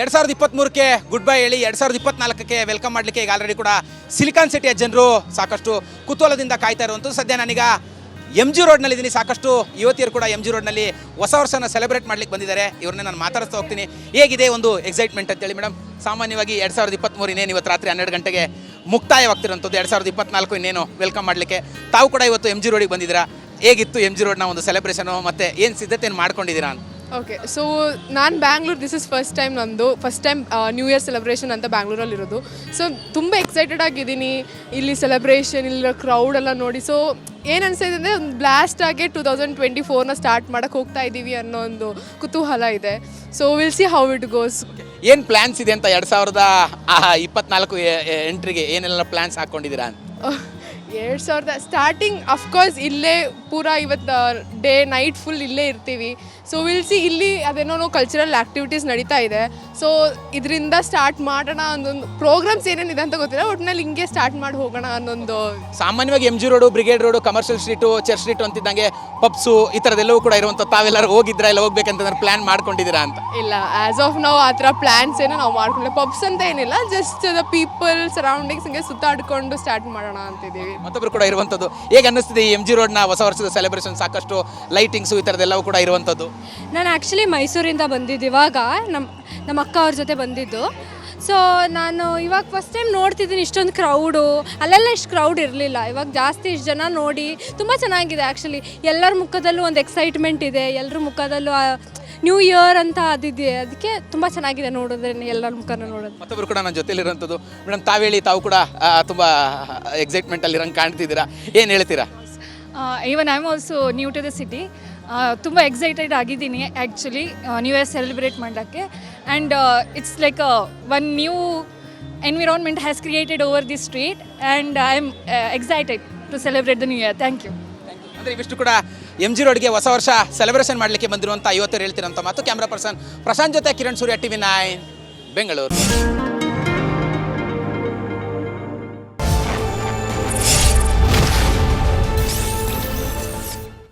ಎರಡು ಸಾವಿರದ ಇಪ್ಪತ್ತ್ಮೂರಕ್ಕೆ good bye ಹೇಳಿ ಎರಡು ಸಾವಿರದ ಇಪ್ಪತ್ನಾಲ್ಕಕ್ಕೆ ವೆಲ್ಕಮ್ ಮಾಡಲಿಕ್ಕೆ ಈಗ ಆಲ್ರೆಡಿ ಕೂಡ ಸಿಲಿಕಾನ್ ಸಿಟಿಯ ಜನರು ಸಾಕಷ್ಟು ಕುತೂಹಲದಿಂದ ಕಾಯ್ತಾ ಇರುವಂಥ ಸದ್ಯ ನಾನೀಗ ಎಂ ಜಿ ರೋಡ್ನಲ್ಲಿದ್ದೀನಿ ಸಾಕಷ್ಟು ಯುವತಿಯರು ಕೂಡ ಎಂ ಜಿ ರೋಡ್ನಲ್ಲಿ ಹೊಸ ವರ್ಷನ ಸೆಲೆಬ್ರೇಟ್ ಮಾಡ್ಲಿಕ್ಕೆ ಬಂದಿದ್ದಾರೆ. ಇವ್ರನ್ನ ನಾನು ಮಾತಾಡಿಸ್ತಾ ಹೋಗ್ತೀನಿ. ಹೇಗಿದೆ ಒಂದು ಎಕ್ಸೈಟ್ಮೆಂಟ್ ಅಂತೇಳಿ ಮೇಡಮ್ ಸಾಮಾನ್ಯವಾಗಿ ಎರಡು ಸಾವಿರದ ಇಪ್ಪತ್ತ್ಮೂರು ಇನ್ನೇನು ಇವತ್ತು ರಾತ್ರಿ ಹನ್ನೆರಡು ಗಂಟೆಗೆ ಮುಕ್ತಾಯವಾಗ್ತಿರೋಂಥದ್ದು ಎರಡು ಸಾವಿರದ ಇಪ್ಪತ್ನಾಲ್ಕು ಇನ್ನೇನು ವೆಲ್ಕಮ್ ಮಾಡಲಿಕ್ಕೆ. ತಾವು ಕೂಡ ಇವತ್ತು ಎಂ ಜಿ ರೋಡಿಗೆ ಬಂದಿದ್ದೀರಾ? ಹೇಗಿತ್ತು ಎಂ ಜಿ ರೋಡ್ನ ಒಂದು ಸೆಲೆಬ್ರೇಷನು ಮತ್ತು ಏನು ಸಿದ್ಧತೆಯನ್ನು ಮಾಡ್ಕೊಂಡಿದ್ದೀರಾ ಅಂತ? ಓಕೆ ಸೊ ನಾನು Bangalore this is first time ನಂದು first time new year celebration ಅಂತ ಬ್ಯಾಂಗ್ಳೂರಲ್ಲಿರೋದು ಸೊ ತುಂಬ ಎಕ್ಸೈಟೆಡ್ ಆಗಿದ್ದೀನಿ ಇಲ್ಲಿ ಸೆಲೆಬ್ರೇಷನ್ ಇಲ್ಲಿರೋ ಕ್ರೌಡ್ ಎಲ್ಲ ನೋಡಿ. ಸೊ ಏನು ಅನಿಸ್ತಿದೆ ಅಂದರೆ ಒಂದು ಬ್ಲಾಸ್ಟ್ ಆಗಿ ಟೂ ತೌಸಂಡ್ ಟ್ವೆಂಟಿ ಫೋರ್ನ ಸ್ಟಾರ್ಟ್ ಮಾಡೋಕ್ಕೆ ಹೋಗ್ತಾ ಇದ್ದೀವಿ ಅನ್ನೋ ಒಂದು ಕುತೂಹಲ ಇದೆ. So will see how it goes ಏನು ಪ್ಲ್ಯಾನ್ಸ್ ಇದೆ ಅಂತ ಎರಡು ಸಾವಿರದ ಇಪ್ಪತ್ನಾಲ್ಕು ಎಂಟ್ರಿಗೆ ಏನೆಲ್ಲ ಪ್ಲ್ಯಾನ್ಸ್ ಹಾಕ್ಕೊಂಡಿದ್ದೀರಾ ಅಂತ ಎರಡು ಸಾವಿರದ ಸ್ಟಾರ್ಟಿಂಗ್ ಅಫ್ಕೋರ್ಸ್ ಇಲ್ಲೇ ಪೂರಾ ಇವತ್ತು ಡೇ ನೈಟ್ ಫುಲ್ ಇಲ್ಲೇ ಇರ್ತೀವಿ. ಸೊ ವಿಲ್ ಸಿ ಇಲ್ಲಿ ಅದೇನೋ ಕಲ್ಚರಲ್ ಆ್ಯಕ್ಟಿವಿಟೀಸ್ ನಡೀತಾ ಇದೆ. ಸೊ ಇದರಿಂದ ಸ್ಟಾರ್ಟ್ ಮಾಡೋಣ ಅನ್ನೊಂದು ಪ್ರೋಗ್ರಾಮ್ಸ್ ಏನೇನಿದೆ ಅಂತ ಗೊತ್ತಿಲ್ಲ. ಒಟ್ಟಿನಲ್ಲಿ ಹಿಂಗೆ ಸ್ಟಾರ್ಟ್ ಮಾಡಿ ಹೋಗೋಣ ಅನ್ನೊಂದು ಸಾಮಾನ್ಯವಾಗಿ M G Road Brigade Road Commercial Street Church Street ಅಂತಿದ್ದಂಗೆ pubs ಈ ಥರದ್ದೆಲ್ಲವೂ ಕೂಡ ಇರುವಂಥ ತಾವೆಲ್ಲರೂ ಹೋಗಿದ್ರಾ ಇಲ್ಲ ಹೋಗ್ಬೇಕಂತಂದ್ರೆ ಪ್ಲ್ಯಾನ್ ಮಾಡ್ಕೊಂಡಿದ್ದೀರಾ ಅಂತ? ಇಲ್ಲ ಆ್ಯಸ್ ಆಫ್ ನಾವು ಆ ಥರ ಪ್ಲ್ಯಾನ್ಸ್ ಏನೋ ನಾವು ಮಾಡ್ಕೊಂಡಿಲ್ಲ. ಪಬ್ಸ್ ಅಂತ ಏನಿಲ್ಲ ಜಸ್ಟ್ ದ ಪೀಪಲ್ ಸರೌಂಡಿಂಗ್ಸ್ ಹಿಂಗೆ ಸುತ್ತಾಡ್ಕೊಂಡು ಸ್ಟಾರ್ಟ್ ಮಾಡೋಣ ಅಂತಿದ್ದೀವಿ. ಮತ್ತೊಬ್ಬರು ಕೂಡ ಇರುವಂಥದ್ದು. ಹೇಗೆ ಅನ್ನಿಸ್ತಿದೆ ಈ ಎಂ ಜಿ ರೋಡ್ನ ಹೊಸ ವರ್ಷದ ಸೆಲೆಬ್ರೇಷನ್ ಸಾಕಷ್ಟು ಲೈಟಿಂಗ್ಸು ಈ ಥರದ್ದೆಲ್ಲವೂ ಕೂಡ ಇರುವಂಥದ್ದು. ನಾನು ಆ್ಯಕ್ಚುಲಿ ಮೈಸೂರಿಂದ ಬಂದಿದ್ದು ಇವಾಗ ನಮ್ಮ ನಮ್ಮ ಅಕ್ಕ ಅವ್ರ ಜೊತೆ ಬಂದಿದ್ದು. ಸೊ ನಾನು ಇವಾಗ ಫಸ್ಟ್ ಟೈಮ್ ನೋಡ್ತಿದ್ದೀನಿ ಇಷ್ಟೊಂದು ಕ್ರೌಡು ಅಲ್ಲೆಲ್ಲ ಇಷ್ಟು ಕ್ರೌಡ್ ಇರಲಿಲ್ಲ. ಇವಾಗ ಜಾಸ್ತಿ ಇಷ್ಟು ಜನ ನೋಡಿ ತುಂಬ ಚೆನ್ನಾಗಿದೆ ಆ್ಯಕ್ಚುಲಿ ಎಲ್ಲರ ಮುಖದಲ್ಲೂ ಒಂದು ಎಕ್ಸೈಟ್ಮೆಂಟ್ ಇದೆ. ಎಲ್ಲರ ಮುಖದಲ್ಲೂ ನ್ಯೂ ಇಯರ್ ಅಂತ ಅದಿದೆ ಅದಕ್ಕೆ ತುಂಬ ಚೆನ್ನಾಗಿದೆ ನೋಡೋದ್ರೆ ಎಲ್ಲರ ಮುಖನ ನೋಡೋದು. ಮತ್ತೊಬ್ಬರು ಕೂಡ ನನ್ನ ಜೊತೆಲಿರೋಂಥದ್ದು ಮೇಡಮ್ ತಾವು ಹೇಳಿ ತಾವು ಕೂಡ ತುಂಬ ಎಕ್ಸೈಟ್ಮೆಂಟಲ್ಲಿ ಇರೋಂಗೆ ಕಾಣ್ತಿದ್ದೀರಾ. ಏನು ಹೇಳ್ತೀರಾ? Even I am also new to the city ತುಂಬ ಎಕ್ಸೈಟೆಡ್ ಆಗಿದ್ದೀನಿ ಆ್ಯಕ್ಚುಲಿ ನ್ಯೂ ಇಯರ್ ಸೆಲೆಬ್ರೇಟ್ ಮಾಡೋಕ್ಕೆ and it's like one new environment has created over the street and I am excited to celebrate the new year thank you ಅಂದರೆ ಇವಿಷ್ಟು ಕೂಡ M G ರೋಡ್ಗೆ ಹೊಸ ವರ್ಷ celebration ಮಾಡಲಿಕ್ಕೆ ಬಂದಿರುವಂಥ ಐವತ್ತರು ಹೇಳ್ತಿರೋಂಥ ಮಾತು. ಕ್ಯಾಮ್ರಾ ಪರ್ಸನ್ ಪ್ರಶಾಂತ್ ಜೊತೆ Kiran Surya T V nine Bengaluru